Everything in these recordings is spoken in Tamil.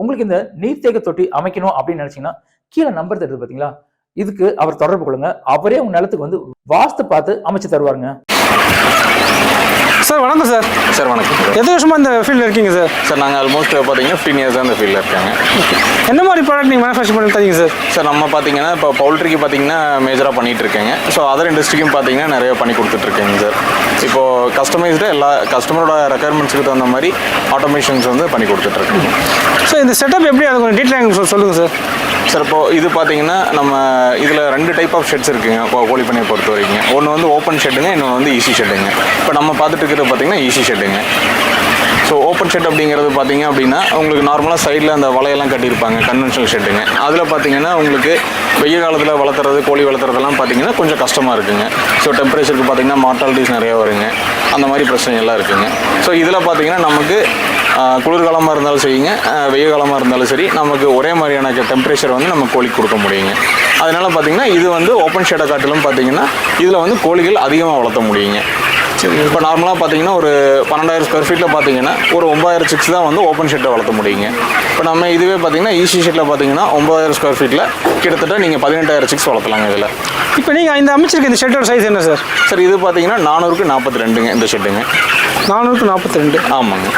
உங்களுக்கு இந்த நீர்த்தேக்க தொட்டி அமைக்கணும் அப்படின்னு நினைச்சீங்கன்னா கீழே நம்பர் தருது பார்த்தீங்களா இதுக்கு அவர் தொடர்பு கொள்ளுங்க. அவரே உங்க நிலத்துக்கு வந்து வாஸ்து பார்த்து அமைச்சு தருவாருங்க. சார் வணக்கம் சார். சார் வணக்கம் எத்தனை வருஷமா இந்த ஃபீல்டில் இருக்கீங்க சார்? சார் நாங்கள் ஆல்மோஸ்ட் பார்த்தீங்கன்னா ஃபிஃப்டீன் இயர்ஸ் அந்த ஃபீல்டில் இருக்காங்க. என்ன மாதிரி ப்ராடக்ட் நீங்கள் மேனுஃபேக்சர் பண்ணி தரீங்க சார்? சார் நம்ம பார்த்தீங்கன்னா இப்போ பவுல்ட்ரிக்கு பார்த்தீங்கன்னா மேஜராக பண்ணிட்டு இருக்கேங்க. ஸோ அதர் இண்டஸ்ட்ரிக்கும் பார்த்தீங்கன்னா நிறைய பண்ணி கொடுத்துட்ருக்கேங்க சார். இப்போ கஸ்டமைஸ்டு எல்லா கஸ்டமரோட ரெக்குயர்மெண்ட்ஸுக்கு தகுந்த மாதிரி ஆட்டோமேஷன்ஸ் வந்து பண்ணி கொடுத்துட்ருக்கேங்க சார் இந்த செட்டப் எப்படி அது கொஞ்சம் டீட்டெயில் சொல்லுங்கள் சார். சார் இப்போது இது பார்த்தீங்கன்னா நம்ம இதில் ரெண்டு டைப் ஆஃப் ஷெட்ஸ் இருக்குங்க இப்போ கோழி பண்ணையை பொறுத்த வரைக்கும் ஒன்று வந்து ஓப்பன் ஷெட்டுங்க இன்னொன்று வந்து ஈஸி ஷெட்டுங்க இப்போ நம்ம பார்த்துட்டு இருக்கிறது பார்த்தீங்கன்னா ஈஸி ஷெட்டுங்க ஸோ ஓப்பன் ஷெட் அப்படிங்கிறது பார்த்தீங்க அப்படின்னா உங்களுக்கு நார்மலாக சைடில் அந்த வலையெல்லாம் கட்டியிருப்பாங்க கன்வென்ஷனல் ஷெட்டுங்க அதில் பார்த்தீங்கன்னா உங்களுக்கு வெய்ய காலத்தில் வளர்த்துறது கோழி வளர்த்துறதெல்லாம் பார்த்தீங்கன்னா கொஞ்சம் கஷ்டமாக இருக்குங்க. ஸோ டெம்பரேச்சருக்கு பார்த்தீங்கன்னா மார்டாலிட்டிஸ் நிறையா வருங்க. அந்த மாதிரி பிரச்சனைகள்லாம் இருக்குங்க. ஸோ இதில் பார்த்தீங்கன்னா நமக்கு குளிர்காலமாக இருந்தாலும் சரிங்க. வெய்ய காலமாக இருந்தாலும் சரி. நமக்கு ஒரே மாதிரியான டெம்பரேச்சர் வந்து நம்ம கோழிக்கு கொடுக்க முடியுங்க. அதனால பார்த்தீங்கன்னா இது வந்து ஓப்பன் ஷெட்டை காட்டிலும் பார்த்தீங்கன்னா இதில் வந்து கோழிகள் அதிகமாக வளர்த்த முடியுங்க. இப்போ நார்மலாக பார்த்தீங்கன்னா ஒரு பன்னெண்டாயிரம் ஸ்கொயர் ஃபீட்டில் பார்த்தீங்கன்னா ஒரு ஒன்பதாயிரம் சிக்ஸ் தான் வந்து ஓப்பன் ஷெட்டை வளர்த்த முடியுங்க. இப்போ நம்ம இதுவே பார்த்தீங்கன்னா ஈஸி ஷெட்டில் பார்த்தீங்கன்னா ஒன்பதாயிரம் ஸ்கொயர் ஃபீட்டில் கிட்டத்தட்ட நீங்கள் பதினெட்டாயிரம் சிக்ஸ் வளர்த்தலாங்க இதில். இப்போ நீங்கள் இந்த அமைச்சிருக்க இந்த ஷெட்டோட சைஸ் என்ன சார் சார் இது பார்த்தீங்கன்னா நானூறுக்கு நாற்பத்தி ரெண்டுங்க இந்த ஷெட்டுங்க நானூறுக்கு நாற்பத்தி ரெண்டு ஆமாங்க.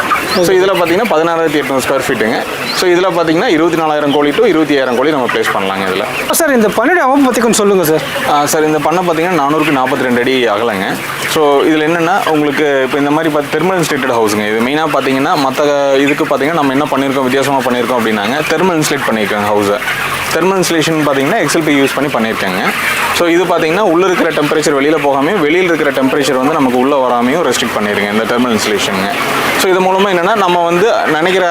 ஸோ இதில் பார்த்தீங்கன்னா பதினாறாயிரத்தி எட்நூறு ஸ்கொயர் ஃபீட்டுங்க ஸோ இதில் பார்த்தீங்கன்னா இருபத்தி நாலாயிரம் கோழி டு இருபத்தி ஐயாயிரம் கோழி நம்ம ப்ளேஸ் பண்ணலாங்க இதில். சார் இந்த பன்னெண்டு அமைப்பு பற்றி கொஞ்சம் சொல்லுங்கள் சார் சார் இந்த பண்ணை பார்த்தீங்கன்னா நானூறுக்கு நாற்பத்தி ரெண்டு அடி அகலங்க. ஸோ இதில் என்னென்னா உங்களுக்கு இப்போ இந்த மாதிரி பார்த்து தெர்மல் இன்ஸ்லேட்டட் ஹவுஸுங்க இது மெயினாக பார்த்தீங்கன்னா மற்ற இதுக்கு பார்த்தீங்கன்னா நம்ம என்ன பண்ணியிருக்கோம் வித்தியாசமாக பண்ணியிருக்கோம் அப்படின்னாங்க தெர்மல் இன்ஸ்லேட் பண்ணியிருக்காங்க ஹவுஸை தெர்மல் இன்ஸ்லேஷன் பார்த்தீங்கன்னா எக்ஸல்பி யூஸ் பண்ணி பண்ணியிருக்காங்க. ஸோ இது பார்த்தீங்கன்னா உள்ளே இருக்கிற டெம்பரேச்சர் வெளியில் போகாமையும் வெளியில் இருக்கிற டெம்பரேச்சர் வந்து நமக்கு உள்ளே வராமையும் ரெஸ்ட்ரிக்ட் பண்ணிடுங்க இந்த தெர்மல் இன்சுலேஷனுங்க ஸோ இது மூலமாக என்னென்னா நம்ம வந்து நினைக்கிற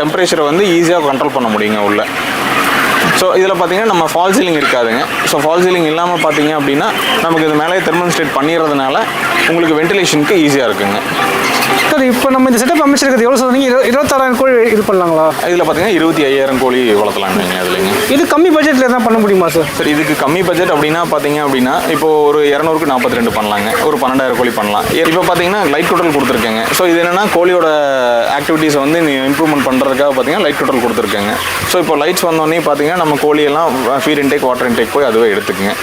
டெம்பரேச்சரை வந்து ஈஸியாக கண்ட்ரோல் பண்ண முடியுங்க உள்ள. ஸோ இதில் பார்த்தீங்கன்னா நம்ம ஃபால் சீலிங் இருக்காதுங்க. ஸோ ஃபால் சீலிங் இல்லாமல் பார்த்தீங்க அப்படின்னா நமக்கு இது மேலே தெர்மோஸ்டேட் பண்ணிடுறதுனால உங்களுக்கு வென்டிலேஷனுக்கு ஈஸியாக இருக்குங்க. சார் இப்போ நம்ம இந்த செட்டப் அமைச்சிருக்கிறது எவ்வளோ சொன்னீங்க? இரு இருபத்தாறாயிரம் கோழி இது பண்ணலாங்களா? இதில் பார்த்தீங்கன்னா இருபத்தி ஐயாயிரம் கோழி வளர்த்தலாங்க அதுலேங்க. இது கம்மி பட்ஜெட்டில் எதாவது பண்ண முடியுமா சார் சரி இதுக்கு கம்மி பட்ஜெட் அப்படின்னா பார்த்தீங்க அப்படின்னா இப்போ ஒரு இரநூறுக்கு நாற்பத்தி ரெண்டு பண்ணலாங்க. ஒரு பன்னெண்டாயிரம் கோழி பண்ணலாம். இப்போ பார்த்தீங்கன்னா லைட் டோட்டல் கொடுத்துருக்கேங்க. ஸோ இது என்னன்னா கோழியோட ஆக்டிவிட்டீஸை வந்து இம்ப்ரூவ்மெண்ட் பண்ணுறதுக்காக பார்த்தீங்கன்னா லைட் டோட்டல் கொடுத்துருக்கேங்க. ஸோ இப்போ லைட்ஸ் வந்தோடனே பார்த்தீங்கன்னா நம்ம கோழியெல்லாம் ஃபீட் இன்டேக் வாட்டர் இன்டேக் போய் அதுவே எடுத்துக்குங்க.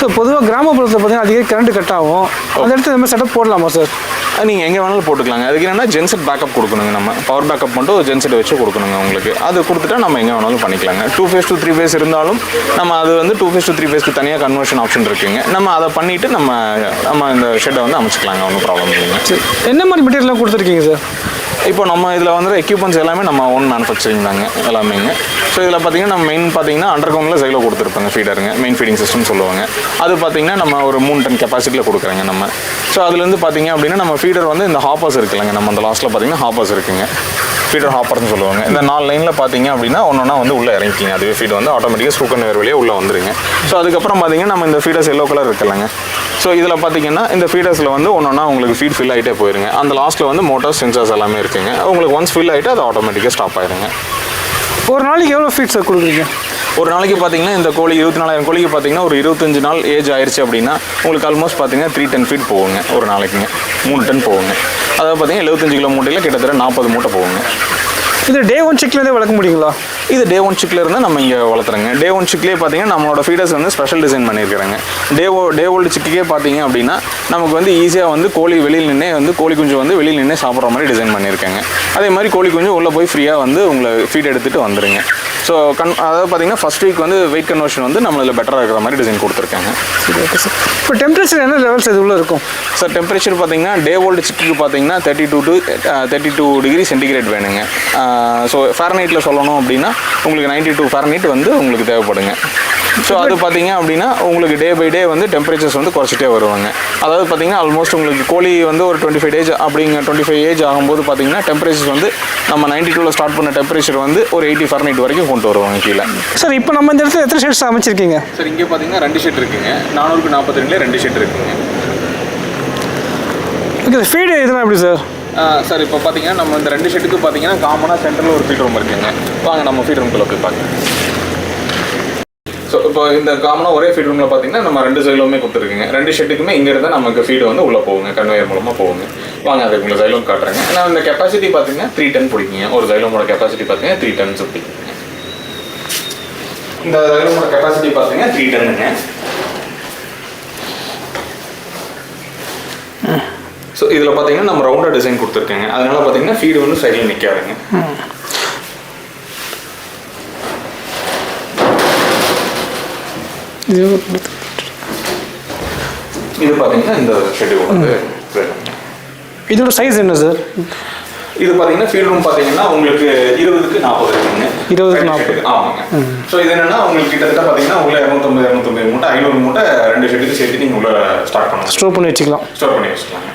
சார் பொதுவாக கிராமப்புறத்தில் பார்த்தீங்கன்னா அதிக கரண்ட் கட் ஆகும். அந்த இடத்துல இந்த மாதிரி செட்டப் போடலாமா சார் நீங்கள் எங்கே வேணாலும் போட்டுக்கலாங்க. அதுக்கு என்னன்னா ஜென்செட் பேக்கப் கொடுக்கணுங்க நம்ம. பவர் பேக்கப் மட்டும் ஜென்செட் வச்சு கொடுக்கணுங்க உங்களுக்கு. அது கொடுத்துட்டா நம்ம எங்கே வேணாலும் பண்ணிக்கலாங்க. Two phase to three phase இருந்தாலும் நம்ம அது வந்து டூ ஃபேஸ் டு த்ரீ ஃபேஸ்க்கு தனியாக கன்வர்ஷன் ஆப்ஷன் இருக்குங்க. நம்ம அதை பண்ணிவிட்டு நம்ம நம்ம இந்த ஷெட்டை வந்து அமைச்சிக்கலாங்க. ஒன்றும் ப்ராப்ளம் இல்லைங்க. சரி என்ன மாதிரி மெட்டீரியல்லாம் கொடுத்துருக்கீங்க சார் இப்போ நம்ம இதில் வந்து எக்யூப்மெண்ட்ஸ் எல்லாமே நம்ம ஓன் மேனுஃபேக்சரிங் தாங்க எல்லாமேங்க. ஸோ இதில் பார்த்தீங்கன்னா நம்ம மெயின் பார்த்தீங்கன்னா அண்டர் கிரவுண்டில் சைடில் கொடுத்துருப்பாங்க ஃபீடருங்க மெயின் ஃபீடிங் சிஸ்டம் சொல்லுவாங்க. அது பார்த்தீங்கன்னா நம்ம ஒரு மூணு டன் கெப்பாசிட்டியில் கொடுக்குறேங்க நம்ம. ஸோ அதுலேருந்து பார்த்தீங்க அப்படின்னா நம்ம ஃபீடர் வந்து இந்த ஹாப்பர்ஸ் இருக்குல்லங்க நம்ம அந்த லாஸ்ட்டில் பார்த்தீங்கன்னா ஹாப்பர்ஸ் இருக்குங்க. ஃபீடர் ஹாப்பர்னு சொல்லுவாங்க. இந்த நாலு லைனில் பார்த்தீங்க அப்படின்னா ஒன்றா வந்து உள்ளே இறங்கிக்கிங்க. அதுவே ஃபீட் வந்து ஆட்டோமேட்டிக்காக சூக்கர் வேர் வழியாக உள்ளே வந்துருங்க. ஸோ அதுக்கப்புறம் பார்த்தீங்கன்னா நம்ம இந்த ஃபீடர்ஸ் எல்லோ கலர் இருக்கலங்க ஸோ இதில் பார்த்தீங்கன்னா இந்த ஃபீடர்ஸில் வந்து ஒன்றா உங்களுக்கு ஃபீட் ஃபில் ஆகிட்டே போயிருங்க. அந்த லாஸ்ட்டில் வந்து மோட்டார் சென்சார்ஸ் எல்லாமே இருக்குங்க. உங்களுக்கு ஒன்ஸ் ஃபில் ஆகிட்டு அது ஆட்டோமேட்டிக்காக ஸ்டாப் ஆயிருங்க. ஒரு நாளைக்கு எவ்வளோ ஃபீட் சார் கொடுக்குறீங்க? ஒரு நாளைக்கு பார்த்தீங்கன்னா இந்த கோழி இருபத்தி நாலாயிரம் கோழிக்கு பார்த்தீங்கன்னா ஒரு இருபத்தஞ்சு நாள் ஏஜ் ஆயிருச்சு அப்படின்னா உங்களுக்கு ஆல்மோஸ்ட் பார்த்தீங்கன்னா த்ரீ டென் ஃபீட் போகுங்க. ஒரு நாளைக்குங்க. மூணு டன் போகுங்க. அதாவது பார்த்தீங்கன்னா எழுபத்தஞ்சு கிலோ மூட்டையில் கிட்டத்தட்ட நாற்பது மூட்டை போகுங்க. இது டே ஒன் செக்லேருந்தே வளர்க்க முடியுங்களா? இது டே ஒன் சிக்கில் இருந்தால் நம்ம இங்கே வளர்த்துறோங்க. டே ஒன் சிக்லேயே பார்த்தீங்கன்னா நம்மளோட ஃபீடர்ஸ் வந்து ஸ்பெஷல் டிசைன் பண்ணியிருக்கிறாங்க. டே ஓ டே ஓல்டு சிக்குக்கே பார்த்தீங்க அப்படின்னா நமக்கு வந்து ஈஸியாக வந்து கோழி வெளியில் நின்னே வந்து கோழி குஞ்சு வந்து வெளியில் நின்னே சாப்பிட்ற மாதிரி டிசைன் பண்ணியிருக்காங்க. அதே மாதிரி கோழி குஞ்சு உள்ளே போய் ஃப்ரீயாக வந்து உங்களை ஃபீட் எடுத்துகிட்டு வந்துருங்க. ஸோ கன் அதாவது பார்த்தீங்கன்னா ஃபஸ்ட் வீக் வந்து வெயிட் கன்வர்ஷன் வந்து நம்மளில் பெட்டராக இருக்கிற மாதிரி டிசைன் கொடுத்துருக்காங்க. சரி ஓகே சார் இப்போ டெம்பரேச்சர் என்ன லெவல்ஸ் இது உள்ள இருக்கும்? சார் டெம்பரேச்சர் பார்த்தீங்கன்னா டே ஓல்டு சிக்குக்கு பார்த்தீங்கன்னா thirty two to thirty two degree centigrade வேணுங்க ஸோ ஃபேரனைட்டில் சொல்லணும் அப்படின்னா உங்களுக்கு நைன்டி டூ ஃபேரனைட் வந்து உங்களுக்கு தேவைப்படுங்க. ஸோ அது பார்த்தீங்க அப்படின்னா உங்களுக்கு டே பை டே வந்து டெம்பரேச்சர்ஸ் வந்து குறைச்சிட்டே வருவாங்க. அதாவது பார்த்தீங்கன்னா ஆல்மோஸ்ட் உங்களுக்கு கோழி வந்து ஒரு டுவெண்ட்டி ஃபைவ் டேஜ் அப்படிங்க டுவெண்ட்டி ஃபைவ் ஏஜ் ஆகும்போது பார்த்தீங்கன்னா டெம்பரேச்சர்ஸ் வந்து நம்ம நைன்டி டூவில் ஸ்டார்ட் பண்ண டெம்பரேச்சர் வந்து ஒரு எயிட்டி ஃபேரனைட் வரைக்கும் கொண்டு வருவாங்க கீழே. சார் இப்போ நம்ம இந்த இடத்துல எத்தனை ஷெட்ஸ் அமைச்சிருக்கீங்க? சார் இங்கே பார்த்தீங்கன்னா ரெண்டு ஷெட் இருக்குங்க. நானூறுக்கு நாற்பத்தி ரெண்டுலேயே ரெண்டு ஷெட் இருக்குங்க. ஓகே ஃபீடு இதெல்லாம் எப்படி சார் சார் இப்போ பார்த்தீங்கன்னா நம்ம இந்த ரெண்டு ஷெட்டுக்கு பார்த்தீங்கன்னா காமனாக சென்டரில் ஒரு ஃபீட் ரூம் இருக்குங்க. வாங்க நம்ம ஃபீட் ரூம்குள்ளே போய் பார்க்கலாம் ஸோ இப்போ இந்த காமனாக ஒரே ஃபீட் ரூமில் பார்த்தீங்கன்னா நம்ம ரெண்டு சைலுமே கொடுத்துருக்குங்க. ரெண்டு ஷெட்டுக்குமே இங்கே நமக்கு ஃபீடு வந்து உள்ளே போகுங்க கன்வேயர் மூலமாக போகுங்க. வாங்க அதுக்கு உங்களை சைலோம் காட்டுறேங்க. நான் இந்த கெப்பாசிட்டி பார்த்தீங்கன்னா த்ரீ டன் பிடிக்குங்க. ஒரு சைலோமோட கெப்பாசிட்டி பார்த்தீங்கன்னா த்ரீ டன்ஸ் பிடிக்குங்க இந்த சைலோமோட கெப்பாசிட்டி பார்த்தீங்கன்னா த்ரீ டன்னுங்க ஸோ இதில் பார்த்தீங்கன்னா நம்ம ரவுண்டாக டிசைன் கொடுத்துருக்கேங்க. அதனால பார்த்தீங்கன்னா ஃபீடு வந்து சைடில் நிற்காதுங்க இது இது பார்த்தீங்கன்னா இந்த ஷெட்யூல் வந்து இதோட சைஸ் என்ன சார் இது பார்த்தீங்கன்னா ஃபீல்ட் ரூம் பார்த்தீங்கன்னா உங்களுக்கு இருபதுக்கு நாற்பது இருக்குங்க. இருபதுக்கு நாற்பது. ஆமாங்க. ஸோ இது என்னன்னா உங்களுக்கு கிட்டத்தட்ட பார்த்தீங்கன்னா உள்ள இரநூத்தம்பது இரநூத்தம்பது மூட்டை ஐநூறு மூட்டை ரெண்டு ஷெட்டுக்கு சேர்த்து நீங்கள் உள்ள ஸ்டார்ட் பண்ணலாம். ஸ்டோர் பண்ணி வச்சுக்கலாம். ஸ்டோர் பண்ணி வச்சுக்கலாங்க.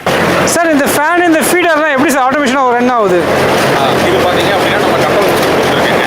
சார் இந்த ஃபேன் இந்த ஃபீடர்லாம் எப்படி சார் ஆட்டோமேஷனாக ரன் ஆகுது? இது பார்த்தீங்க அப்படின்னா நம்ம கண்ட்ரோல் கொடுத்துருக்கேங்க.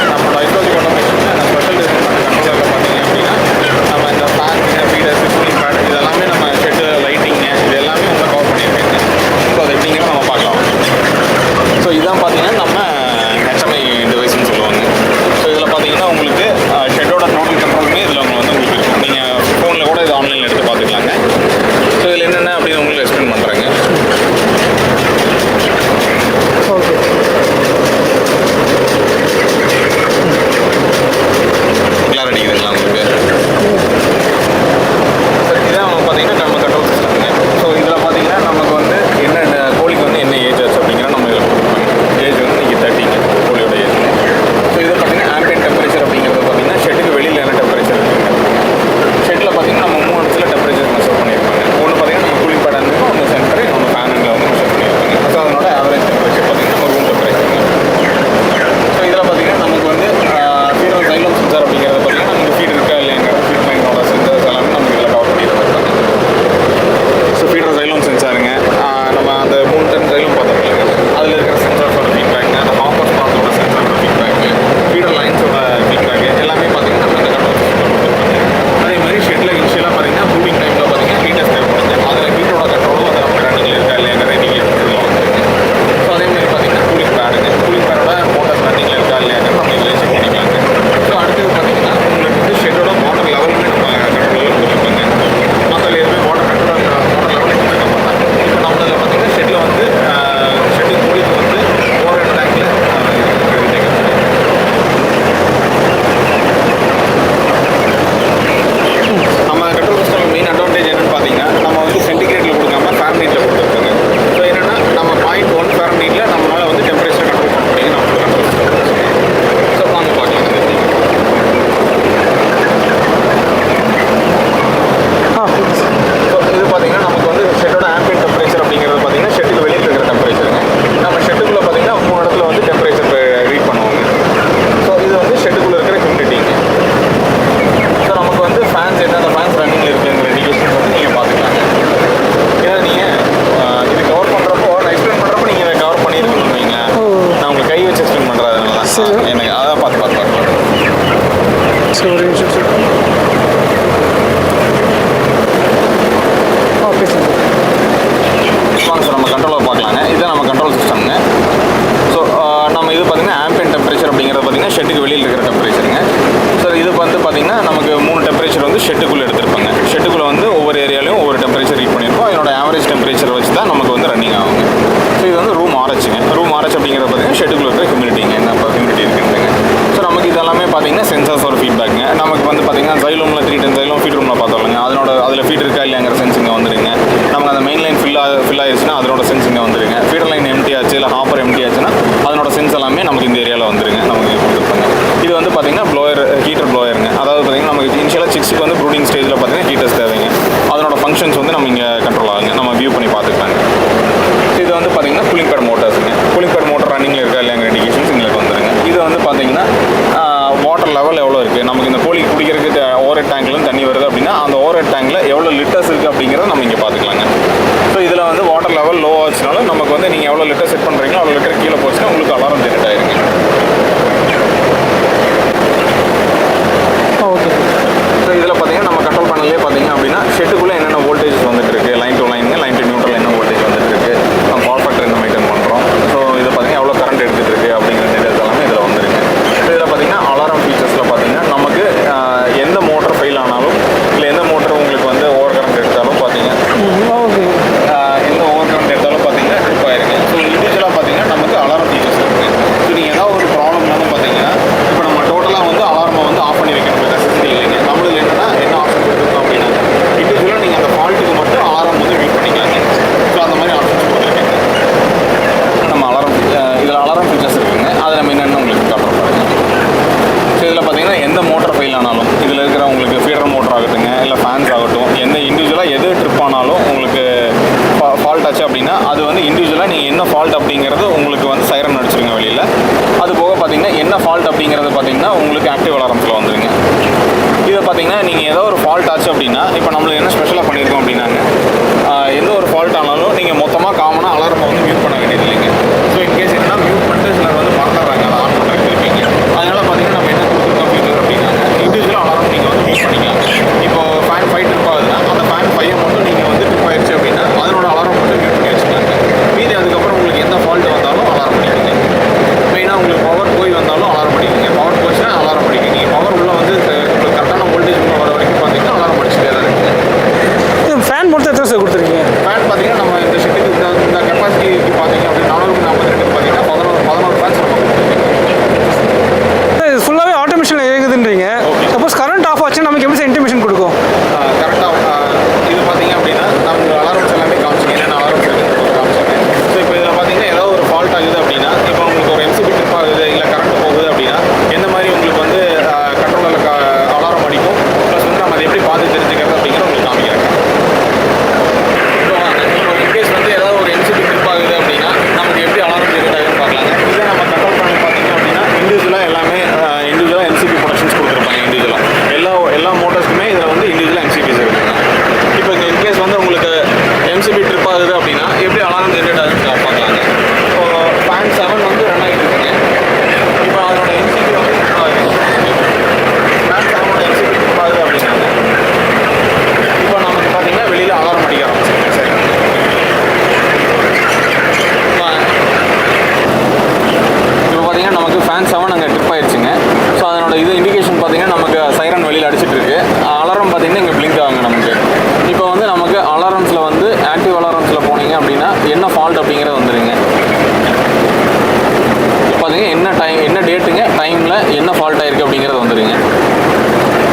இருக்குது அப்படிங்கிறது வந்துடுங்க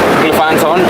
உங்களுக்கு ஃபேன் செவன்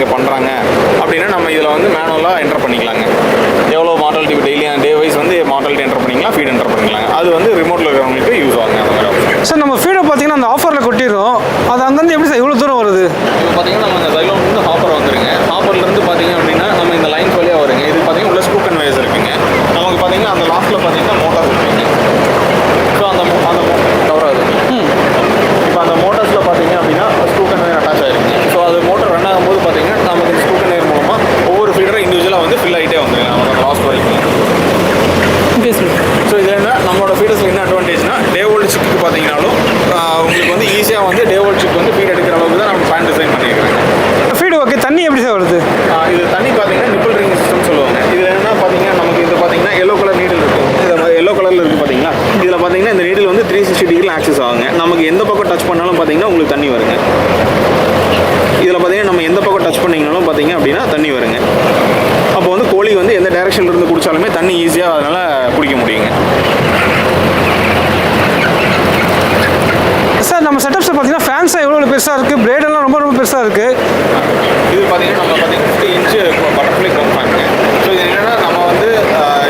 இங்கே பண்ணுறாங்க அப்படின்னா நம்ம இதில் வந்து மேனுவலாக என்டர் பண்ணிக்கலாங்க. எவ்வளோ மார்டாலிட்டி டெய்லி டே வைஸ் வந்து மார்டாலிட்டி என்டர் பண்ணிக்கலாம் ஃபீட் என்டர் பண்ணிக்கலாங்க. அது வந்து ரிமோட்டில் இருக்கிறவங்களுக்கு யூஸ் ஆகுங்க அந்த மாதிரி சார் நம்ம ஃபீடை பார்த்தீங்கன்னா அந்த ஆஃபரில் கொட்டிடும் அது அங்கேருந்து எப்படி சார் இவ்வளோ தூரம் வருது இப்போ பார்த்தீங்கன்னா நம்ம இந்த சைலோன் வந்து ஹாப்பர் வந்துருங்க ஹாப்பர்லேருந்து பார்த்தீங்க அப்படின்னா நம்ம இந்த லைன்ஸ் வழியாக வருங்க இது பார்த்தீங்கன்னா உள்ள ஸ்க்ரூ கன்வேஸ் இருக்குங்க நமக்கு பார்த்தீங்கன்னா அந்த லாஸ்ட்டில் பார்த்தீங்கன்னா மோட்டார் இருக்குங்க ஸோ அந்த mo- அந்த கவர் ஆகுது இப்போ அந்த மோட்டார்ஸில் பார்த்தீங்க அப்படின்னா ஸ்க்ரூ கன்வேயர் அட்டாச் ஆகிருக்குங்க ஸோ அது மோட்டர் ரன் ஆகும்போது பார்த்தீங்கன்னா நமக்கு இந்த ஸ்க்ரூ கன்வேயர் மூலமாக ஒவ்வொரு ஃபீல்டரும் இண்டிவிஜுவலாக வந்து ஃபில் ஆகிட்டே வந்துருங்க நமக்கு அந்த லாஸ்ட் வரைக்கும் ஸோ இதில் என்ன நம்மளோட ஃபீடர்ஸில் என்ன அட்வான்டேஜ்னா டே ஓல்டு சிப்புக்கு பார்த்தீங்கன்னாலும் ஆஹ் உங்களுக்கு வந்து ஈஸியாக வந்து டே ஓல்டு சிப் வந்து ஃபீட் எடுக்கிற அளவுக்கு தான் நம்ம ஃபேன் டிசைன் பண்ணியிருக்காங்க ஃபீடு ஓகே தண்ணி எப்படி சார் வருது ஆஹ் இது தண்ணி பார்த்தீங்கன்னா நிப்பிள் ரிங் சிஸ்டம் சொல்லுவாங்க இதில் என்ன பார்த்தீங்கன்னா நமக்கு இது பார்த்தீங்கன்னா எல்லோ கலர் நீடில் இருக்கும் இது எல்லோ கலரில் இருக்குது பார்த்தீங்களா இதில் பார்த்தீங்கன்னா இந்த நீடில் வந்து த்ரீ சிக்ஸ்டி டிகிரி ஆக்சஸ் ஆகுங்க நமக்கு எந்த பக்கம் டச் பண்ணாலும் பார்த்தீங்கன்னா உங்களுக்கு தண்ணி வருங்க இதில் பார்த்தீங்கன்னா நம்ம எந்த பக்கம் டச் பண்ணிங்கனாலும் பார்த்தீங்க அப்படின்னா தண்ணி வருங்க அப்போ வந்து கோழி வந்து எந்த குடிச்சாலுமே தண்ணி ஈஸியாக அதனால் குடிக்க முடியுங்க. சார் நம்ம செட்டப்ஸில் பார்த்தீங்கன்னா ஃபேன்ஸாக எவ்வளோ பெருசாக இருக்குது பிளேடெல்லாம் ரொம்ப ரொம்ப பெருசாக இருக்குது இது பார்த்தீங்கன்னா நம்ம பார்த்தீங்கன்னா ஃபிஃப்டி இன்ச்சு பட்டர்ஃப்ளை ஃபேனுங்க ஸோ இது என்னன்னா நம்ம வந்து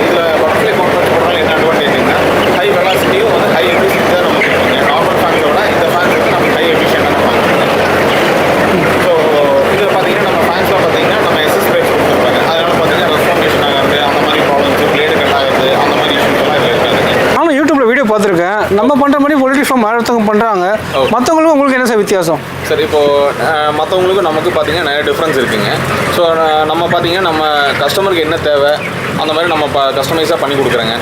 இதில் பட்டர்ஃப்ளை கவுண்ட் ஃபேன் போடுறதுனால என்ன அட்வான்டேஜ்னா ஹை வெலாசிட்டியும் வந்து ஹை எஃபிஷியன்சி தான் நமக்கு இருக்குங்க நார்மல் ஃபேன்ஸோட இந்த ஃபேன் வந்து நமக்கு ஹை எஃபிஷியன்டான ஃபேன் ஸோ இதில் பார்த்தீங்கன்னா நம்ம ஃபேன்ஸில் பார்த்தீங்கன்னா நம்ம எஸ்எஸ் பிரேக்ஸ் கொடுத்துருப்பாங்க அதனால பார்த்தீங்கன்னா ரெஸ்பாண்டேஷன் ஆகிறது அந்த மாதிரி ப்ராப்ளம்ஸ் பிளேடு கட் ஆகுது அந்த மாதிரி இஷ்யூஸ் எல்லாம் இதில் இருக்காதுங்க நானும் யூடியூப்ல வீடியோ பார்த்துருக்கேன். நம்ம பண்ணுற மாதிரி பொலிட்டி ஃபார்ம் ஒருத்தவங்க பண்ணுறாங்க Okay. மற்றவங்களுக்கும் உங்களுக்கு என்ன சார் வித்தியாசம்? சரி இப்போது மற்றவங்களுக்கும் நமக்கு பார்த்தீங்கன்னா நிறைய டிஃப்ரென்ஸ் இருக்குங்க. ஸோ நம்ம பார்த்தீங்கன்னா நம்ம கஸ்டமருக்கு என்ன தேவை அந்த மாதிரி நம்ம ப கஸ்டமைஸாக பண்ணி கொடுக்குறேங்க.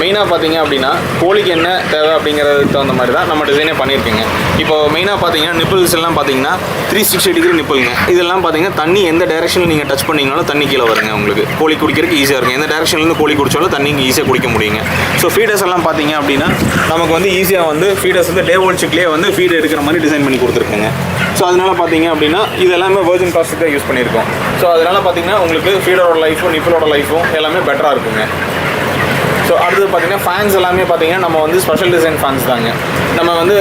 மெயினாக பார்த்தீங்க அப்படின்னா கோழிக்கு என்ன தேவை அப்படிங்கிறதுக்கு தகுந்த மாதிரி தான் நம்ம டிசைனே பண்ணியிருக்கீங்க. இப்போ மெயினாக பார்த்தீங்கன்னா நிப்பிள்ஸ் எல்லாம் பார்த்தீங்கன்னா த்ரீ சிக்ஸ்டி டிகிரி நிப்பிள்ங்க இதெல்லாம் பார்த்தீங்கன்னா தண்ணி எந்த டைரக்ஷனில் நீங்கள் டச் பண்ணிங்கனாலும் தண்ணி கீழே வருங்க உங்களுக்கு. கோழி குடிக்கிறதுக்கு ஈஸியாக இருக்கும். எந்த டைரக்ஷன்லேருந்து கோழி குடிச்சாலும் தண்ணி ஈஸியாக குடிக்க முடியுங்க. ஸோ ஃபீடர்ஸ் எல்லாம் பார்த்தீங்க அப்படின்னா நமக்கு வந்து ஈஸியாக வந்து ஃபீடர்ஸ் வந்து டே சிக்லேயே வந்து ஃபீட் எடுக்கிற மாதிரி டிசைன் பண்ணி கொடுத்துருக்குங்க. ஸோ அதனால் பார்த்தீங்க அப்படின்னா இது எல்லாமே வேர்ஜின் பிளாஸ்டிக் தான் யூஸ் பண்ணியிருக்கோம். ஸோ அதனால் பார்த்தீங்கன்னா உங்களுக்கு ஃபீடரோட லைஃபும் நிப்பிளோட லைஃபும் எல்லாமே பெட்டராக இருக்குங்க. ஸோ அடுத்தது பார்த்தீங்கன்னா ஃபேன்ஸ் எல்லாமே பார்த்தீங்கன்னா நம்ம வந்து ஸ்பெஷல் டிசைன் ஃபேன்ஸ் தாங்க. நம்ம வந்து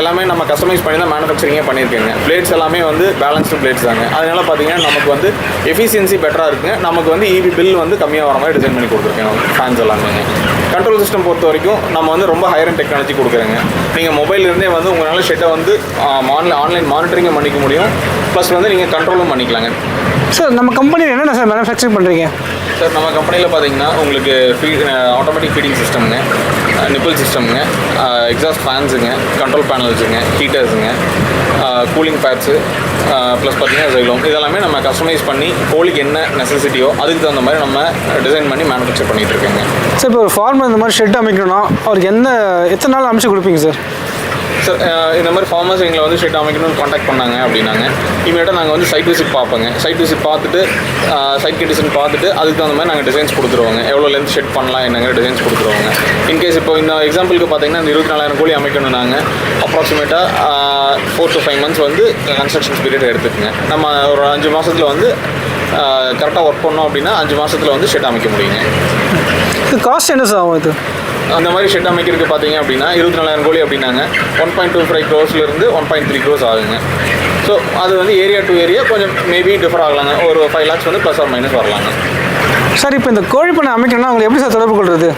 எல்லாமே நம்ம கஸ்டமைஸ் பண்ணி தான் மேனுஃபேக்சரிங்கே பண்ணியிருக்கேங்க. பிளேட்ஸ் எல்லாமே வந்து பேலன்ஸ்டு பிளேட்ஸ் தாங்க. அதனால பார்த்தீங்கன்னா நமக்கு வந்து எஃபிஷியன்சி பெட்டராக இருக்குங்க. நமக்கு வந்து இபி பில் வந்து கம்மியாக வர மாதிரி டிசைன் பண்ணி கொடுத்துருக்கேன் ஃபேன்ஸ் எல்லாமே. கண்ட்ரோல் சிஸ்டம் பொறுத்த வரைக்கும் நம்ம வந்து ரொம்ப ஹையரன் டெக்னாலஜி கொடுக்குறேங்க. நீங்கள் மொபைல்லேருந்தே வந்து உங்களால் ஷெட்டை வந்து ஆன்லைன் ஆன்லைன் மானிட்டரிங்கும் பண்ணிக்க முடியும். ப்ளஸ் வந்து நீங்கள் கண்ட்ரோலும் பண்ணிக்கலாங்க. சார் நம்ம கம்பெனியில் என்னென்ன சார் மேனுஃபேக்சரிங் பண்ணுறீங்க சார் நம்ம கம்பெனியில் பார்த்தீங்கன்னா உங்களுக்கு ஃபீட் ஆட்டோமேட்டிக் ஃபீடிங் சிஸ்டம்ங்க நிப்பிள் சிஸ்டம்ங்க எக்ஸாஸ்ட் ஃபேன்ஸுங்க கண்ட்ரோல் பேனல்ஸுங்க ஹீட்டர்ஸுங்க கூலிங் பேட்ஸு ப்ளஸ் பார்த்தீங்கன்னா ஜெயிலும் இதெல்லாமே நம்ம கஸ்டமைஸ் பண்ணி கோழிக்கு என்ன நெசசிட்டியோ அதுக்கு தகுந்த மாதிரி நம்ம டிசைன் பண்ணி மேனுஃபேக்சர் பண்ணிகிட்டு இருக்கோங்க. சார் இப்போ ஒரு ஃபார்மர் இந்த மாதிரி ஷெட் அமைக்கணும்னா அவருக்கு என்ன எத்தனை நாள் அமைச்சு கொடுப்பீங்க சார் சார் uh, இந்த மாதிரி ஃபார்மர்ஸ் எங்களை வந்து ஷெட் அமைக்கணும்னு காண்டாக்ட் பண்ணாங்க அப்படின்னாங்க. இமீடியட்டாக நாங்கள் வந்து சைட் விசிட் பார்ப்போங்க. சைட் விசிட் பார்த்துட்டு uh, சைட் கண்டிஷன் பார்த்துட்டு அதுக்கு தகுந்த மாதிரி நாங்கள் டிசைன்ஸ் கொடுத்துருவோங்க. எவ்வளோ லென்த் ஷெட் பண்ணலாம் என்னங்கிற டிசைன்ஸ் கொடுத்துருவோங்க. இன்கேஸ் இப்போ இந்த எக்ஸாம்பிளுக்கு பார்த்தீங்கன்னா இந்த இருபத்தி நாலாயிரம் கோழி அமைக்கணும் நாங்கள் அப்ராக்சிமேட்டாக ஃபோர் டு ஃபைவ் மந்த்ஸ் வந்து கன்ஸ்ட்ரக்ஷன் பீரியட் எடுத்துக்கங்க. நம்ம ஒரு அஞ்சு மாதத்தில் வந்து uh, கரெக்டாக ஒர்க் பண்ணோம் அப்படின்னா அஞ்சு மாதத்தில் வந்து ஷெட் அமைக்க முடியுங்க. காஸ்ட் என்ன சார் ஆகும் இது? அந்த மாதிரி ஷெட் அமைக்கிறதுக்கு பார்த்தீங்க அப்படின்னா இருபத்தி நாலாயிரம் கோழி அப்படின்னாங்க. ஒன் பாயிண்ட் டூ ஃபைவ் க்ரோஸ்லேருந்து ஒன் பாயிண்ட் த்ரீ க்ரோஸ் ஆகுங்க. ஸோ அது வந்து ஏரியா டு ஏரியா கொஞ்சம் மேபி டிஃபர் ஆகலாங்க. ஒரு ஃபைவ் லேக்ஸ் வந்து ப்ளஸ் ஆர் மைனஸ் வரலாங்க. சார் இப்போ இந்த கோழி பண்ணை அமைக்கணும்னா அவங்களை எப்படி சார் தொடர்பு கொள்வது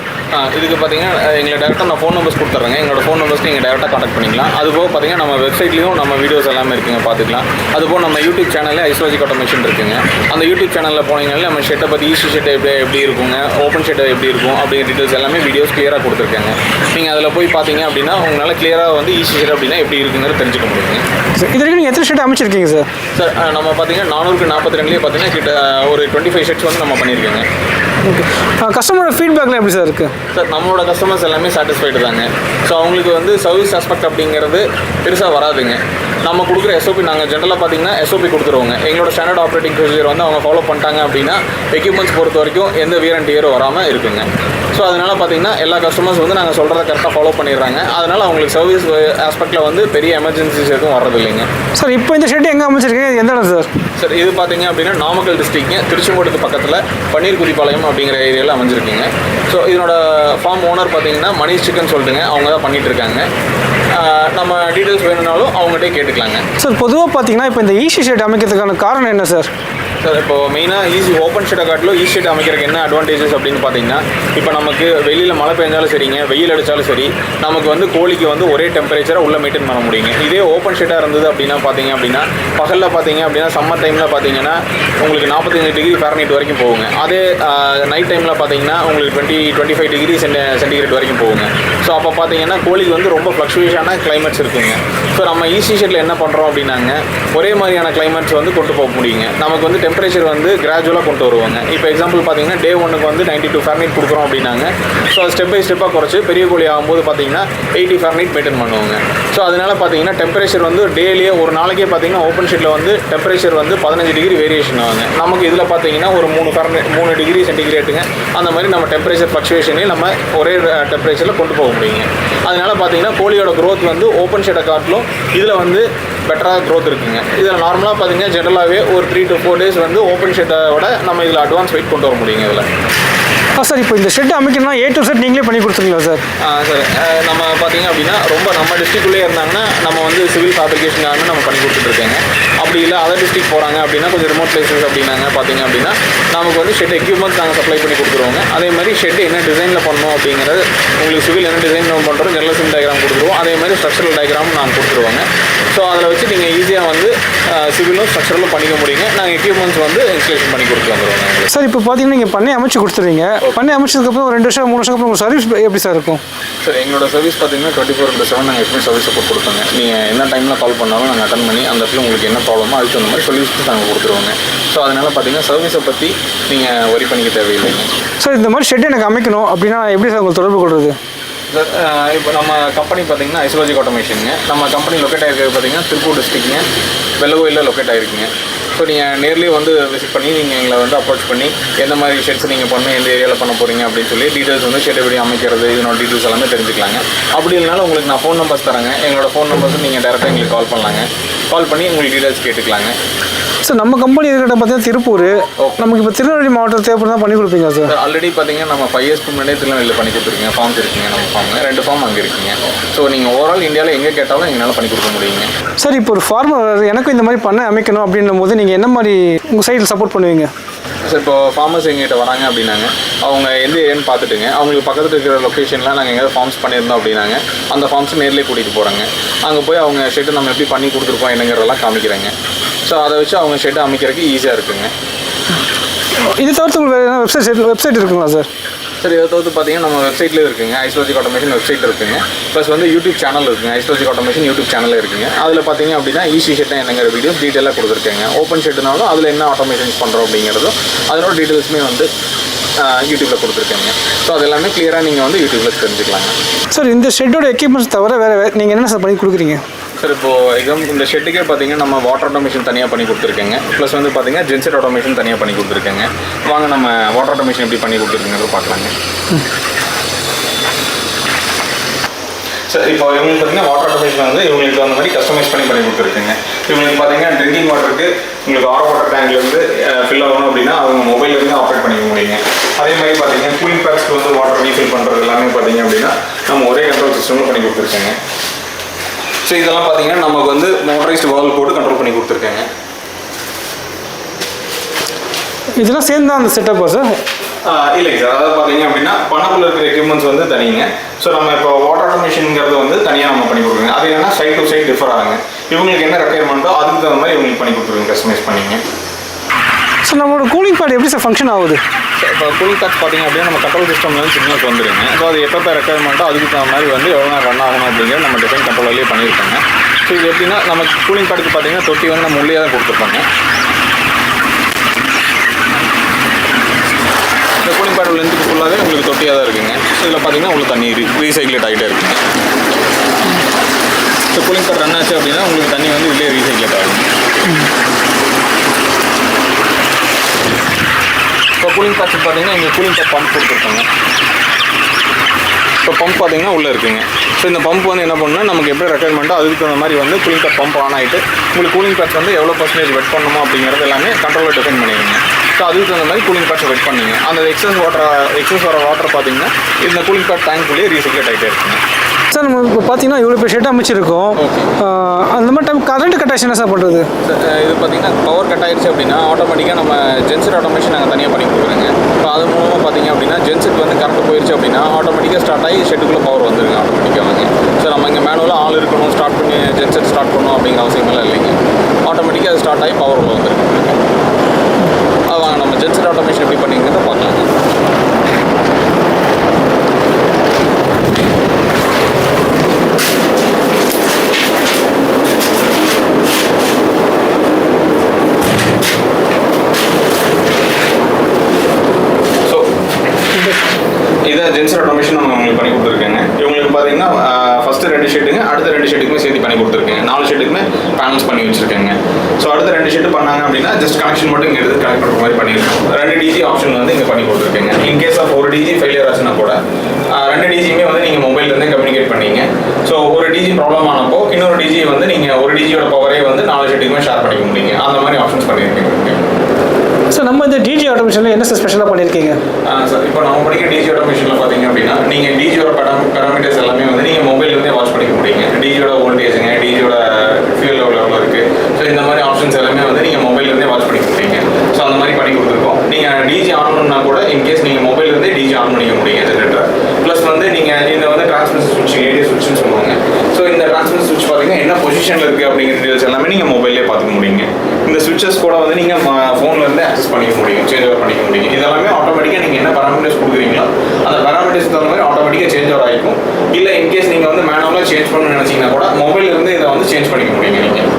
இதுக்கு பார்த்தீங்கன்னா எங்களை டேரெக்டாக நான் ஃபோன் நம்பர்ஸ் கொடுத்துட்றேங்க எங்களோட ஃபோன் நம்பர்ஸ்க்கு நீங்கள் டேரெக்டாக கான்டாக்ட் பண்ணிக்கலாம். அதுபோக பார்த்தீங்கன்னா நம்ம வெப்சைட்லேயும் நம்ம வீடியோஸ் எல்லாமே இருக்குங்க பார்த்துக்கலாம். அதுபோக நம்ம யூடியூப் சேனலில் ஐஸ்லாஜிக் ஆட்டோமேஷன் இருக்குங்க. அந்த யூடியூப் சேனலில் போனீங்கனாலே நம்ம ஷெட்டை பற்றி ஈஸி ஷெட் எப்படி எப்படி இருக்குங்க ஓப்பன் ஷெட் எப்படி இருக்கும் அப்படிங்கிற டீட்டெயில்ஸ் எல்லாமே வீடியோஸ் கிளியராக கொடுத்துருக்காங்க. நீங்கள் அதில் போய் பார்த்தீங்க அப்படின்னா உங்களால் கிளியராக வந்து ஈஸி ஷெட் அப்படின்னா எப்படி இருக்குங்கிறது தெரிஞ்சுக்க முடியுங்க. சார் இது வரைக்கும் எத்தனை ஷெட் அமைச்சிருக்கீங்க சார் சார் நம்ம பார்த்தீங்கன்னா நானூறுக்கு நாற்பத்தி ரெண்டுலேயே பார்த்தீங்கன்னா கிட்ட ஒரு டுவெண்ட்டி ஃபைவ் ஷெட்ஸ் வந்து நம்ம பண்ணியிருக்கோங்க ஓகே. கஸ்டமரோட ஃபீட்பேக்லாம் எப்படி சார் இருக்குது சார் நம்மளோட கஸ்டமர்ஸ் எல்லாமே சாட்டிஸ்ஃபைடு தாங்க. ஸோ அவங்களுக்கு வந்து சர்வீஸ் ஆஸ்பெக்ட் அப்படிங்கிறது பெருசாக வராதுங்க. நம்ம கொடுக்குற எஸ்ஓபி நாங்கள் ஜென்ரலாக பார்த்தீங்கன்னா எஸ்ஓபி கொடுத்துருவோங்க. எங்களோட ஸ்டாண்டர்ட் ஆப்ரேட்டிங் ப்ரொசீஜர் வந்து அவங்க ஃபாலோ பண்ணிட்டாங்க அப்படின்னா எக்யூப்மெண்ட்ஸ் பொறுத்த வரைக்கும் எந்த வியர் அண்ட் டியரும் வராமல் இருக்குங்க. ஸோ அதனால பார்த்தீங்கன்னா எல்லா கஸ்டமர்ஸ் வந்து நாங்கள் சொல்கிறத கரெக்டாக ஃபாலோ பண்ணிடுறாங்க. அதனால அவங்களுக்கு சர்வீஸ் ஆஸ்பெக்டில் வந்து பெரிய எமர்ஜென்சிஸ் எதுவும் வர்றது இல்லைங்க சார் இப்போ இந்த ஷெட் எங்கே அமைச்சிருக்கீங்க? எந்த இடம் சார் சார் இது பார்த்தீங்க அப்படின்னா நாமக்கல் டிஸ்ட்ரிக்ட்ங்க திருச்செங்கோட்டுக்கு பக்கத்தில் பன்னீர் குதிப்பாளையம் அப்படிங்கிற ஏரியாவில் அமைஞ்சிருக்கீங்க. ஸோ இதனோட ஃபார்ம் ஓனர் பார்த்தீங்கன்னா மணிஷ் சிக்கன் சொல்லிட்டுங்க அவங்க தான் பண்ணிட்டு இருக்காங்க நம்ம டீட்டெயில்ஸ் வேணும்னாலும் அவங்ககிட்டே கேட்டுக்கலாங்க. சார் பொதுவாக பார்த்தீங்கன்னா இப்போ இந்த ஈசி ஷெட் அமைக்கிறதுக்கான காரணம் என்ன சார்? சார் இப்போ மெயினாக ஈஸி ஓப்பன் ஷீட்டை காட்டிலும் ஈ ஷீட் அமைக்கிறதுக்கு என்ன அட்வான்டேஜஸ் அப்படின்னு பார்த்தீங்கன்னா இப்போ நமக்கு வெளியில் மழை பெஞ்சாலும் சரிங்க வெயில் அடித்தாலும் சரி நமக்கு வந்து கோழிக்கு வந்து ஒரே டெம்பரேச்சராக உள்ள மெயின்டைன் பண்ண முடியுங்க. இதே ஓப்பன் ஷீட்டாக இருந்தது அப்படின்னா பார்த்தீங்க அப்படின்னா பகலில் பார்த்தீங்க அப்படின்னா சம்மர் டைமில் பார்த்தீங்கன்னா உங்களுக்கு நாற்பத்தஞ்சு டிகிரி ஃபேரனைட் வரைக்கும் போகுங்க. அதே நைட் டைமில் பார்த்தீங்கன்னா உங்களுக்கு twenty twenty five degree centi centigrade வரைக்கும் போகுங்க. ஸோ அப்போ பார்த்தீங்கன்னா கோழிக்கு வந்து ரொம்ப ஃப்ளக்சுவேஷனான கிளைமேட்ஸ் இருக்குங்க. ஸோ நம்ம ஈஸி ஷீட்டில் என்ன பண்ணுறோம் அப்படின்னாங்க ஒரே மாதிரியான கிளைமேட்ஸ் வந்து கொண்டு போக முடியுங்க. நமக்கு வந்து டெம்பரேச்சர் வந்து கிராஜுவலாக கொண்டு வருவாங்க. இப்போ எக்ஸாம்பிள் பார்த்தீங்கன்னா டே ஒன்றுக்கு வந்து நைன்டி டூ ஃபேர்னைட் கொடுக்குறோம் அப்படின்னாங்க. ஸோ அது ஸ்டெப் பை ஸ்டெப்பாக குறைச்சி பெரிய கோழி ஆகும்போது பார்த்தீங்கன்னா எயிட்டி ஃபேர்னைட் மெயின்டைன் பண்ணுவாங்க. ஸோ அதனால பார்த்தீங்கன்னா டெம்பரேச்சர் வந்து டேலியே ஒரு நாளைக்கே பார்த்தீங்கன்னா ஓப்பன் ஷீட்டில் வந்து டெம்பரேச்சர் வந்து பதினஞ்சு டிகிரி வேரியேஷன் ஆகுங்க. நமக்கு இதில் பார்த்தீங்கன்னா ஒரு மூணு ஃபேரனைட் மூணு டிகிரி சென்டிகிரேட்டுங்க அந்த மாதிரி நம்ம டெம்பரேச்சர் ஃப்ளக்சுவேஷனையும் நம்ம ஒரே டெம்பரேச்சரில் கொண்டு போக முடியுங்க. அதனால் பார்த்தீங்கன்னா கோழியோட க்ரோத் வந்து ஓப்பன் ஷீட்டை காட்டிலும் இதில் வந்து பெட்டராக க்ரோத் இருக்குங்க. இதில் நார்மலாக பார்த்தீங்கன்னா ஜென்ரலாகவே ஒரு த்ரீ டு ஃபோர் டேஸ் வந்து ஓப்பன் ஷெட்டை விட நம்ம இதில் அட்வான்ஸ் வெயிட் கொண்டு வர முடியுங்க இதில். சார் இப்போ இந்த ஷெட் அமைக்கணும்னா ஏ டு செட் நீங்களே பண்ணி கொடுத்துருங்களா சார்? சார் நம்ம பார்த்தீங்க அப்படின்னா ரொம்ப நம்ம டிஸ்ட்ரிக்ட்குள்ளே இருந்தாங்கன்னா நம்ம வந்து சிவில் ஃபேப்ரிகேஷன் நம்ம பண்ணி கொடுத்துட்ருக்கேங்க. அப்படி இல்லை அதர் டிஸ்ட்ரிக்ட் போகிறாங்க அப்படின்னா கொஞ்சம் ரிமோட் பிளேசஸ் அப்படின்னாங்க பார்த்தீங்க அப்படின்னா நமக்கு வந்து ஷெட் எக்யூப்மெண்ட்ஸ் நாங்கள் சப்ளை பண்ணி கொடுத்துருவோங்க. அதே மாதிரி ஷெட் என்ன டிசைனில் பண்ணணும் அப்படிங்கிறது உங்களுக்கு சிவில் என்ன டிசைன் பண்ணுறோம் ஜெனரல் சிம் டயக்ராம் கொடுத்துருவோம். அதே மாதிரி ஸ்ட்ரக்சரல் டயக்ராம் நாங்கள் கொடுத்துருவோங்க. ஸோ அதில் வச்சு நீங்கள் ஈஸியாக வந்து சிவிலும் ஸ்ட்ரக்சரலும் பண்ணிக்க முடியுங்க. நாங்கள் எக்யூப்மெண்ட்ஸ் வந்து இன்ஸ்டலேஷன் பண்ணி கொடுத்து வந்துடுவோம் உங்களுக்கு சார் இப்போ பார்த்தீங்கன்னா நீங்கள் பண்ணி அமைச்சு கொடுத்துருவீங்க. பண்ணி அமைச்சதுக்கப்புறம் ஒரு ரெண்டு வருஷம் மூணு வருஷம் அப்புறம் சர்வீஸ் எப்படி சார் இருக்கும்? சார் எங்களோட சர்வீஸ் பார்த்தீங்கன்னா டுவெண்ட்டி ஃபோர் இன்ட்டு செவன் நாங்கள் எப்பவுமே சர்வீஸ் சப்போர்ட் கொடுப்போங்க. நீங்கள் என்ன டைமில் கால் பண்ணாலும் நாங்கள் அட்டன் பண்ணி அந்த இடத்துல உங்களுக்கு என்ன ப்ராப்ளமோ அதுக்கு தகுந்த மாதிரி சொல்யூஷன்ஸ் நாங்கள் கொடுத்துருவோங்க. ஸோ அதனால் பார்த்தீங்கன்னா சர்வீஸை பற்றி நீங்கள் ஒரி பண்ணிக்க தேவையில்லைங்க. சார் இந்த மாதிரி ஷெட் எனக்கு அமைக்கணும் அப்படின்னா எப்படி சார் உங்களுக்கு தொடர்பு கொள்வது இப்போ நம்ம கம்பெனி பார்த்தீங்கன்னா ஐசோலஜிக் ஆட்டோமேஷனுங்க நம்ம கம்பெனி லொக்கேட் ஆகிருக்கிறது பார்த்தீங்கன்னா திருப்பூர் டிஸ்ட்ரிக்ட்ங்க வெள்ளகோயிலில் லொக்கேட் ஆகிருக்குங்க ஸோ நீங்கள் நேர்லேயே வந்து விசிட் பண்ணி நீங்கள் எங்களை வந்து அப்ரோச் பண்ணி எந்த மாதிரி ஷெட்ஸ் நீங்கள் பண்ணணும் எந்த ஏரியாவில் பண்ண போகிறீங்க அப்படின்னு சொல்லி டீட்டெயில்ஸ் வந்து ஷெட் எப்படி அமைக்கிறது இதனோட டீட்டெயில்ஸ் எல்லாமே தெரிஞ்சுக்கலாங்க. அப்படி இல்லைனாலும் உங்களுக்கு நான் ஃபோன் நம்பர்ஸ் தரேங்க. எங்களோட ஃபோன் நம்பர்ஸ் நீங்கள் டேரெக்டாக எங்களுக்கு கால் பண்ணலாங்க. கால் பண்ணி உங்களுக்கு டீட்டெயில்ஸ் கேட்டுக்கலாங்க. சார் நம்ம கம்பெனி இருக்கிற பார்த்தீங்கன்னா திருப்பூர். நமக்கு இப்போ திருநெல்வேலி மாவட்டம் தேவைப்படுறதா பண்ணி கொடுப்பீங்க சார் ஆல்ரெடி பார்த்தீங்கன்னா நம்ம ஃபைவ் இயர்ஸ்க்கு முன்னாடியே திருநெல்வேலியில் பண்ணி கொடுத்துருக்கீங்க. ஃபார்ம்ஸ் இருக்குங்க நம்ம ஃபார்ம் ரெண்டு ஃபார்ம் அங்கே இருக்குங்க. ஸோ நீங்கள் ஓவரால் இந்தியாவில் எங்கே கேட்டாலும் எங்களால் பண்ணி கொடுக்க முடியுங்க. சார் இப்போ ஒரு ஃபார்மர் எனக்கும் இந்த மாதிரி பண்ண அமைக்கணும் அப்படின்னும் போது நீங்கள் என்ன மாதிரி உங்கள் சைடில் சப்போர்ட் பண்ணுவீங்க? சார் இப்போ ஃபார்மர்ஸ் எங்கிட்ட வராங்க அப்படின்னாங்க. அவங்க எந்த ஏரியான்னு பார்த்துட்டுங்க. அவங்களுக்கு பக்கத்தில் இருக்கிற லொக்கேஷன்லாம் நாங்கள் எங்கேயாவது ஃபார்ம்ஸ் பண்ணியிருந்தோம் அப்படின்னாங்க. அந்த ஃபார்ம்ஸ் நேர்லேயே கூட்டிகிட்டு போகிறாங்க அங்கே போய் அவங்க ஷெட்டு நம்ம எப்படி பண்ணி கொடுத்துருக்கோம் என்னங்கிறதெல்லாம் காமிக்கிறாங்க. ஸோ அதை வச்சு அவங்க ஷெட்டை அமைக்கிறதுக்கு ஈஸியாக இருக்குங்க. இது தவிர்த்து உங்களுக்கு வேறு வெப்சைட் வெப்சைட் இருக்குங்களா சார் சார் இதை தவிர்த்து பார்த்தீங்கன்னா நம்ம வெப்சைட்லேயே இருக்குங்க. ஐஸ்லோஜிக் ஆட்டோமேஷன் வெப்சைட் இருக்குங்க. ப்ளஸ் வந்து யூடியூப் சேனல் இருக்குங்க. ஐஸ்லோஜிக் ஆட்டோமேஷன் யூடியூப் சேனல் இருக்குங்க. அதில் பார்த்தீங்க அப்படின்னா ஈஸி ஷெட்டை என்னங்கிற வீடியோஸ் டீட்டெயிலாக கொடுத்துருக்கேங்க. ஓப்பன் ஷெட்னாலும் அதில் என்ன ஆட்டோமேஷன்ஸ் பண்ணுறோம் அப்படிங்கிறதும் அதனோட டீட்டெயில்ஸுமே வந்து யூடியூப்பில் கொடுத்துருக்கேங்க. ஸோ அது எல்லாமே கிளியராக நீங்கள் வந்து யூடியூப்பில் தெரிஞ்சுக்கலாங்க. சார் இந்த ஷெட்டோட எக்யூப்மெண்ட்ஸ் தவிர வேறு நீங்கள் என்ன சார் பண்ணி கொடுக்குறீங்க? சார் இப்போ எக்ஸாம் இந்த ஷெட்டுக்கே பார்த்தீங்கன்னா நம்ம வாட்டர் ஆட்டோமேஷன் தனியாக பண்ணி கொடுத்துருக்கேங்க. ப்ளஸ் வந்து பார்த்தீங்கன்னா ஜென்செட் ஆட்டோமேஷன் தனியாக பண்ணி கொடுத்துருக்கேங்க. வாங்க நம்ம வாட்டர் ஆட்டோமேஷன் எப்படி பண்ணி கொடுத்துருக்கீங்கிறது பார்க்கலாங்க. சார் இப்போ இவங்களுக்கு பார்த்தீங்கன்னா வாட்டர் ஆட்டோமேஷன் வந்து இவங்களுக்கு அந்த மாதிரி கஸ்டமைஸ் பண்ணி பண்ணி கொடுத்துருக்குங்க. இவங்களுக்கு பார்த்தீங்கன்னா ட்ரிங்கிங் வாட்டருக்கு உங்களுக்கு ஆர் வாட்டர் டேங்க்லேருந்து ஃபில் ஆகணும் அப்படின்னா அவங்க மொபைல்லேருந்து ஆப்ரேட் பண்ணிக்க முடியுங்க அதே மாதிரி பார்த்தீங்கன்னா கூலிங் பேக்ஸ்க்கு வந்து வாட்டர் ரீஃபில் பண்ணுறது எல்லாமே பார்த்தீங்க அப்படின்னா நம்ம ஒரே கண்ட்ரோல் சிஸ்டமில் பண்ணி கொடுத்துருக்கேங்க. ஸோ இதெல்லாம் பார்த்தீங்கன்னா நமக்கு வந்து மோட்டரைஸ்டு வால் போட்டு கண்ட்ரோல் பண்ணி கொடுத்துருக்காங்க. இதெல்லாம் சேர்ந்து அந்த செட்டப்பா சார் இல்லைங்க சார் அதாவது பார்த்தீங்க அப்படின்னா பணக்குள்ள இருக்கிற எக்யூப்மெண்ட்ஸ் வந்து தனிங்க. ஸோ நம்ம இப்போ வாட்டர் ஆட்டோமேஷனுங்கிறது வந்து தனியாக நம்ம பண்ணி கொடுக்குறோங்க அது என்னன்னா சைட் டு சைட் டிஃபர் ஆகுங்க. இவங்களுக்கு என்ன ரெக்குயர்மெண்ட்டோ அதுக்கு தகுந்த மாதிரி இவங்களுக்கு பண்ணி கொடுத்துருங்க கஸ்டமைஸ் பண்ணிங்க. ஸோ நம்மளோட கூலிங் பேட் எப்படி சார் ஃபங்க்ஷன் ஆகுது? இப்போ கூலிங் பேட் பார்த்தீங்க அப்படின்னா நம்ம கண்ட்ரோல் சிஸ்டம்லேருந்து வந்து சிக்னல்ஸ் வந்துருங்க. ஸோ அது எப்போ ரெக்குவயர்மெண்ட்டோ அதுக்கு தகுந்த மாதிரி வந்து எவ்வளோ நேரம் ரன் ஆகணும் அப்படிங்கிறது நம்ம டிஃபைன் கண்ட்ரோலர்லேயே பண்ணியிருக்காங்க ஸோ இது எப்படின்னா நம்ம கூலிங் பேடுக்கு பார்த்தீங்கன்னா தொட்டி வந்து நம்ம உள்ளே தான் கொடுத்துருப்பாங்க இந்த கூலிங் பேட் லென்த்துக்கு ஃபுல்லாகவே உங்களுக்கு தொட்டியாக தான் இருக்குங்க. இதில் பார்த்தீங்கன்னா உங்களுக்கு தண்ணி ரீசைக்கிளேட் ஆகிட்டே இருக்குங்க. ஸோ கூலிங் பேட் ரன் ஆச்சு அப்படின்னா உங்களுக்கு தண்ணி வந்து உள்ளே ரீசைக்கிளேட் ஆகும். இப்போ கூலிங் பேட்ச் பார்த்தீங்கன்னா இங்கே கூலிங் பேட் பம்ப் கொடுத்துருக்காங்க. இப்போ பம்ப் பார்த்தீங்கன்னா உள்ளே இருக்குங்க. ஸோ இந்த பம்ப் வந்து என்ன பண்ணுன்னா நமக்கு எப்படி ரெக்குவயர்மெண்ட்டோ அதுக்கு தகுந்த மாதிரி வந்து கூலிங் பேக் பம்ப் ஆன் ஆகிட்டு உங்களுக்கு கூலிங் பேட்ச் வந்து எவ்வளோ பர்சன்டேஜ் வெட் பண்ணணுமோ அப்படிங்கிறது எல்லாமே கண்ட்ரோலில் டிபெண்ட் பண்ணிடுங்க. ஸோ அதுக்கு தகுந்த மாதிரி கூலிங் பேட்சை வெட் பண்ணிங்க. அந்த எக்ஸஸ் வாட்டர் எக்ஸஸ் வர வாட்டர் பார்த்தீங்கன்னா இந்த கூலிங் பேட் டேங்க்குள்ளேயே ரீசைக்ளேட் ஆகிட்டே இருக்குங்க. சார் நம்ம இப்போ பார்த்தீங்கன்னா இவ்வளோ பெரிய ஷெட் அமைச்சிருக்கோம். அந்த மாதிரி டைம் கரண்ட் கட் ஆச்சு என்ன சார் பண்ணுறது இது பார்த்தீங்கன்னா பவர் கட் ஆயிடுச்சு அப்படின்னா ஆட்டோமேட்டிக்காக நம்ம ஜென்செட் ஆட்டோமேஷன் நாங்கள் தனியாக பண்ணி கொடுக்குறோங்க. இப்போ அது மூலமாக பார்த்தீங்க அப்படின்னா ஜென்செட் வந்து கரண்ட் போயிடுச்சு அப்படின்னா ஆட்டோமேட்டிக்காக ஸ்டார்ட் ஆகி ஷெட்டுக்குள்ளே பவர் வந்துருங்க ஆட்டோமேட்டிக்காக வந்து. ஸோ நம்ம இங்கே மேனுவலாக ஆள் இருக்கணும் ஸ்டார்ட் பண்ணி ஜென்செட் ஸ்டார்ட் பண்ணணும் அப்படிங்கிற அவசியமெல்லாம் இல்லைங்க. ஆட்டோமேட்டிக்காக அது ஸ்டார்ட் ஆகி பவர் உள்ள வந்துருக்கு அது வாங்க நம்ம ஜென்செட் ஆட்டோமேஷன் எப்படி பண்ணிங்கிறத பார்க்கலாங்க ஸோ இதை ஜென்சர் ஆட்டோமேஷன் நம்ம உங்களுக்கு பண்ணி கொடுத்துருக்கேங்க. இவங்களுக்கு பார்த்தீங்கன்னா ஃபஸ்ட்டு ரெண்டு ஷெட்டுங்க அடுத்த ரெண்டு ஷெட்டுக்குமே சேர்த்து பண்ணி கொடுத்துருக்கேங்க நாலு ஷெட்டுக்குமே பேனல்ஸ் பண்ணி வச்சுருக்கேங்க. ஸோ அடுத்த ரெண்டு ஷெட்டு பண்ணாங்க அப்படின்னா ஜஸ்ட் கனெக்ஷன் மட்டும் இங்கே எடுத்து கனெக்ட் பண்ணுற மாதிரி பண்ணியிருக்கோம் ரெண்டு டிஜி ஆப்ஷன் வந்து இங்கே பண்ணி கொடுத்துருக்கேங்க இன் கேஸ் ஆஃப் ஒரு டிஜி ஃபெயிலியர் ஆச்சுன்னா கூட ரெண்டு டிஜியுமே வந்து நீங்கள் மொபைல்லேருந்தே கம்யூனிகேட் பண்ணீங்க ஸோ ஒரு டிஜி ப்ராப்ளம் ஆனப்போ இன்னொரு டிஜி வந்து நீங்கள் ஒரு டிஜியோட பவரே வந்து நாலு ஷெட்டுக்குமே ஷேர் பண்ணிக்க முடியுங்க அந்த மாதிரி ஆப்ஷன்ஸ் பண்ணியிருக்கீங்க சார் நம்ம இந்த டிஜி ஆட்டோமேஷனில் என்ன ஸ்பெஷலாக பண்ணியிருக்கீங்க சார் இப்போ நம்ம படிக்க டிஜி ஆட்டோமேஷனில் பார்த்தீங்க அப்படின்னா நீங்கள் டிஜியோட பேராமீட்டர்ஸ் எல்லாமே வந்து நீங்கள் மொபைல்லேருந்தே வாட்ச் பண்ணிக்க முடியுங்க டிஜியோட வோல்டேஜுங்க டிஜியோட ஃபியூல் இந்த மாதிரி ஆப்ஷன்ஸ் எல்லாமே வந்து நீங்கள் மொபைல்லேருந்தே வாட்ச் பண்ணி முடியுங்க. ஸோ அந்த மாதிரி பண்ணி கொடுத்துருக்கோம். நீங்கள் டிஜி ஆன் பண்ணால் கூட இன்கேஸ் நீங்கள் மொபைல்லேருந்தே டிஜி ஆன் பண்ணிக்க முடியுங்க ஜென்ரேட்டர் ப்ளஸ் வந்து நீங்கள் இந்த வந்து டிரான்ஸ்மிஷன் சுவிட்ச் ஏடிஏ சுவிட்ச்னு சொல்லுவாங்க. ஸோ இந்த டிரான்ஸ்மிஷன் சுவிட்ச் பார்த்தீங்கன்னா என்ன பொசிஷனில் இருக்குது அப்படிங்கிற டீடைல்ஸ் எல்லாமே நீங்கள் மொபைல்லே பார்த்துக்க முடியுங்க. இந்த சுவிட்சஸ் கூட வந்து நீங்கள் ஃபோன்லேருந்து ஆக்சஸ் பண்ணிக்க முடியும் சேஞ்ச் ஓவர் பண்ணிக்க முடியும் இதெல்லாமே ஆட்டோமேட்டிக்காக நீங்கள் என்ன பராமீட்டர்ஸ் கொடுக்குறீங்களோ அந்த பராமீட்டர்ஸ் தகுந்த மாதிரி ஆட்டோமேட்டிக்காக சேஞ்ச் ஓவர் ஆகிக்கும். இல்லை இன்கேஸ் நீங்கள் வந்து மேனுவலாக சேஞ்ச் பண்ணணும்னு நினச்சிங்கன்னா கூட மொபைல்லேருந்து இதை வந்து சேஞ்ச் பண்ணிக்க முடியுங்க நீங்கள்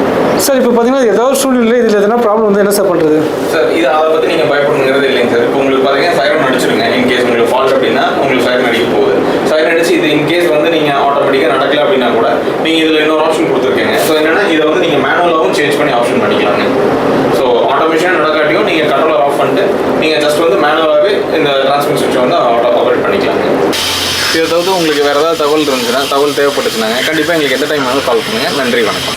சார் இப்போ பார்த்தீங்கன்னா ஏதாவது சூழ்நிலை இதில் எதனா ப்ராப்ளம் வந்து என்ன சார் பண்ணுறது சார் இது அதை பற்றி நீங்கள் பயப்படணுங்கிறது இல்லைங்க சார். இப்போ உங்களுக்கு பார்த்தீங்கன்னா சைரன் அடிச்சிருங்க. இன்கேஸ் உங்களுக்கு ஃபால்ட் அப்படின்னா உங்களுக்கு சைரன் அடிக்க போகுது. சைரன் அடிச்சு இது இன்கேஸ் வந்து நீங்கள் ஆட்டோமேட்டிக்காக நடக்கல அப்படின்னா கூட நீங்கள் இதில் இன்னொரு ஆப்ஷன் கொடுத்துருக்கீங்க. ஸோ என்னன்னா இதை வந்து நீங்கள் மேனுவலாகவும் சேஞ்ச் பண்ணி ஆப்ஷன் பண்ணிக்கலாங்க. ஸோ ஆட்டோமேஷன் நடக்காட்டியும் நீங்கள் கண்ட்ரோலர் ஆஃப் பண்ணிட்டு நீங்கள் ஜஸ்ட் வந்து மேனுவலாகவே இந்த டிரான்ஸ்மிஷன் சுவிட்சை வந்து ஆட்டோ ஆப்ரேட் பண்ணிக்கலாங்க. இதை தவிர்த்து உங்களுக்கு வேறு ஏதாவது தகவல் இருந்துச்சுன்னா தகவல் தேவைப்பட்டுச்சுனாங்க கண்டிப்பாக எங்களுக்கு எந்த டைம் வேணாலும் கால் பண்ணுங்கள் நன்றி வணக்கம்.